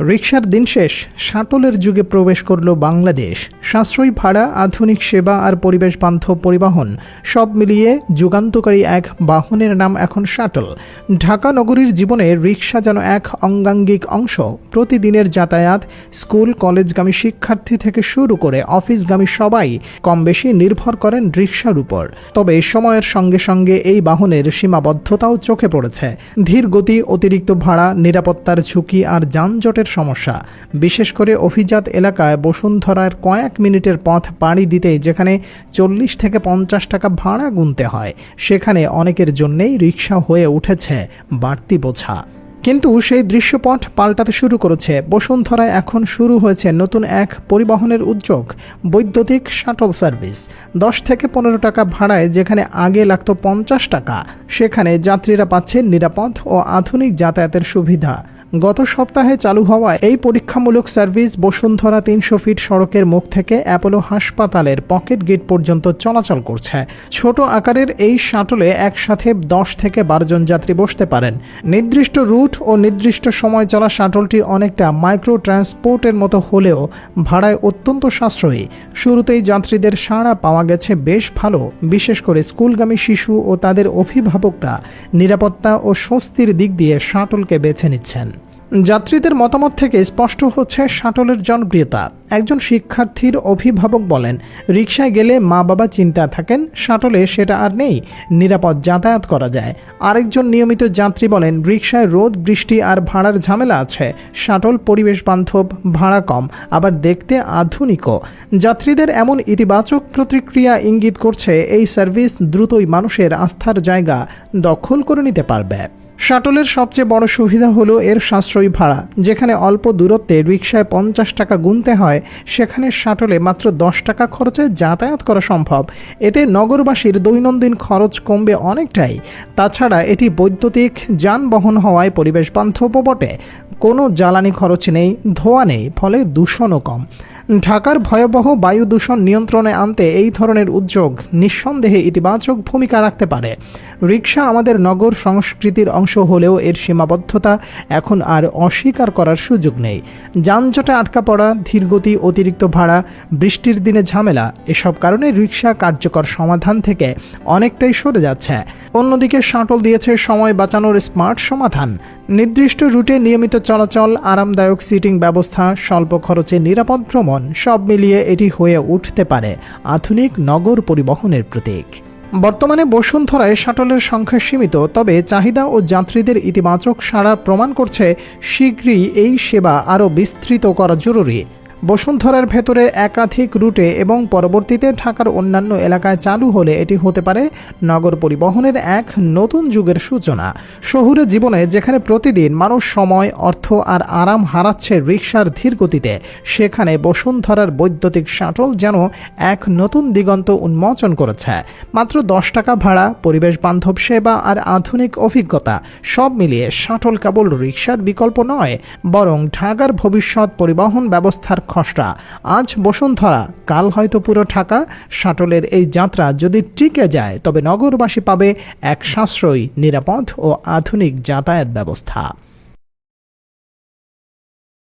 রিকশার দিন শেষ, শাটলের যুগে প্রবেশ করল বাংলাদেশ। সাশ্রয়ী ভাড়া, আধুনিক সেবা আর পরিবেশ বান্ধব পরিবহন, সব মিলিয়ে যুগান্তকারী এক বাহনের নাম এখন শাটল। ঢাকা নগরীর জীবনে রিকশা যেন এক অঙ্গাঙ্গিক অংশ। প্রতিদিনের যাতায়াত, স্কুল, কলেজগামী শিক্ষার্থী থেকে শুরু করে অফিসগামী সবাই কম বেশি নির্ভর করেন রিকশার উপর। তবে সময়ের সঙ্গে সঙ্গে এই বাহনের সীমাবদ্ধতাও চোখে পড়েছে। ধীর গতি অতিরিক্ত ভাড়া, নিরাপত্তার ঝুঁকি আর যানজটের সমস্যা। বিশেষ করে অভিজাত এলাকায় বসুন্ধরার কয়েক মিনিটের পথ পাড়ি দিতেই যেখানে চল্লিশ থেকে পঞ্চাশ টাকা ভাড়া গুনতে হয়, সেখানে অনেকের জন্যেই রিক্সা হয়ে উঠেছে বাড়তি বোঝা। কিন্তু সেই দৃশ্যপট পাল্টাতে শুরু করেছে বসুন্ধরায় এখন শুরু হয়েছে নতুন এক পরিবহনের উদ্যোগ, বৈদ্যুতিক শাটল সার্ভিস। দশ থেকে পনেরো টাকা ভাড়ায় যেখানে আগে লাগতো পঞ্চাশ টাকা, সেখানে যাত্রীরা পাচ্ছে নিরাপদ ও আধুনিক যাতায়াতের সুবিধা। গত সপ্তাহে চালু হওয়া এই পরীক্ষামূলক সার্ভিস বসুন্ধরা তিনশো ফিট সড়কের মুখ থেকে অ্যাপোলো হাসপাতালের পকেট গেট পর্যন্ত চলাচল করছে। ছোট আকারের এই শাটলে একসাথে দশ থেকে বারো জন যাত্রী বসতে পারেন। নির্দিষ্ট রুট ও নির্দিষ্ট সময় চলা শাটলটি অনেকটা মাইক্রো ট্রান্সপোর্টের মতো হলেও ভাড়ায় অত্যন্ত সাশ্রয়ী। শুরুতেই যাত্রীদের সাড়া পাওয়া গেছে বেশ ভালো, বিশেষ করে স্কুলগামী শিশু ও তাদের অভিভাবকরা নিরাপত্তা ও স্বস্তির দিক দিয়ে শাটলকে বেছে নিচ্ছেন। যাত্রীদের মতামত থেকে স্পষ্ট হচ্ছে শাটলের জনপ্রিয়তা। একজন শিক্ষার্থীর অভিভাবক বলেন, রিকশায় গেলে মা বাবা চিন্তা থাকেন, শাটলে সেটা আর নেই, নিরাপদ যাতায়াত করা যায়। আরেকজন নিয়মিত যাত্রী বলেন, রিকশায় রোদ, বৃষ্টি আর ভাড়ার ঝামেলা আছে। শাটল পরিবেশ বান্ধব, ভাড়া কম, আবার দেখতে আধুনিকও। যাত্রীদের এমন ইতিবাচক প্রতিক্রিয়া ইঙ্গিত করছে, এই সার্ভিস দ্রুতই মানুষের আস্থার জায়গা দখল করে নিতে পারবে। শাটলের সবচেয়ে বড় সুবিধা হলো এর সাশ্রয়ী ভাড়া। যেখানে অল্প দূরত্বে রিকশায় পঞ্চাশ টাকা গুনতে হয়, সেখানে শাটলে মাত্র দশ টাকা খরচে যাতায়াত করা সম্ভব। এতে নগরবাসীর দৈনন্দিন খরচ কমবে অনেকটাই। তাছাড়া এটি বৈদ্যুতিক যানবাহন হওয়ায় পরিবেশ বান্ধবও বটে। কোনো জ্বালানি খরচ নেই, ধোয়া নেই, ফলে দূষণও কম। ঢাকার ভয়াবহ বায়ু দূষণ নিয়ন্ত্রণে আনতে এই ধরনের উদ্যোগ নিঃসন্দেহে ইতিবাচক ভূমিকা রাখতে পারে। রিক্সা আমাদের নগর সংস্কৃতির অংশ হলেও এর সীমাবদ্ধতা এখন আর অস্বীকার করার সুযোগ নেই। যানজটে আটকা পড়া, ধীরগতি, অতিরিক্ত ভাড়া, বৃষ্টির দিনে ঝামেলা, এসব কারণে রিক্সা কার্যকর সমাধান থেকে অনেকটাই সরে যাচ্ছে। অন্যদিকে শাটল দিয়েছে সময় বাঁচানোর স্মার্ট সমাধান। নির্দিষ্ট রুটে নিয়মিত চলাচল, আরামদায়ক সিটিং ব্যবস্থা, স্বল্প খরচে নিরাপদ ভ্রমণ সব মিলিয়ে এটি হয়ে উঠতে পারে আধুনিক নগর পরিবহনের প্রতীক। বর্তমানে বসুন্ধরায় শাটলের সংখ্যা সীমিত, তবে চাহিদা ও যাত্রীদের ইতিবাচক সাড়া প্রমাণ করছে, শীঘ্রই এই সেবা আরও বিস্তৃত করা জরুরি। বসুন্ধরার ভেতরে একাধিক রুটে এবং পরবর্তীতে ঢাকার অন্যান্য এলাকায় চালু হলে এটি হতে পারে নগর পরিবহনের এক নতুন যুগের সূচনা। শহুরে জীবনে যেখানে প্রতিদিন মানুষ সময়, অর্থ আর আরাম হারাচ্ছে রিক্সার ধীর গতিতে সেখানে বসুন্ধরার বৈদ্যুতিক শাটল যেন এক নতুন দিগন্ত উন্মোচন করেছে। মাত্র দশ টাকা ভাড়া, পরিবেশ বান্ধব সেবা আর আধুনিক অভিজ্ঞতা, সব মিলিয়ে শাটল কেবল রিক্সার বিকল্প নয়, বরং ঢাকার ভবিষ্যৎ পরিবহন ব্যবস্থার খসড়া। আজ বসুন্ধরা, কাল হয়তো পুরো ঢাকা। শাটলের এই যাত্রা যদি টিকে যায়, তবে নগরবাসী পাবে এক সাশ্রয়ী, নিরাপদ ও আধুনিক যাতায়াত ব্যবস্থা।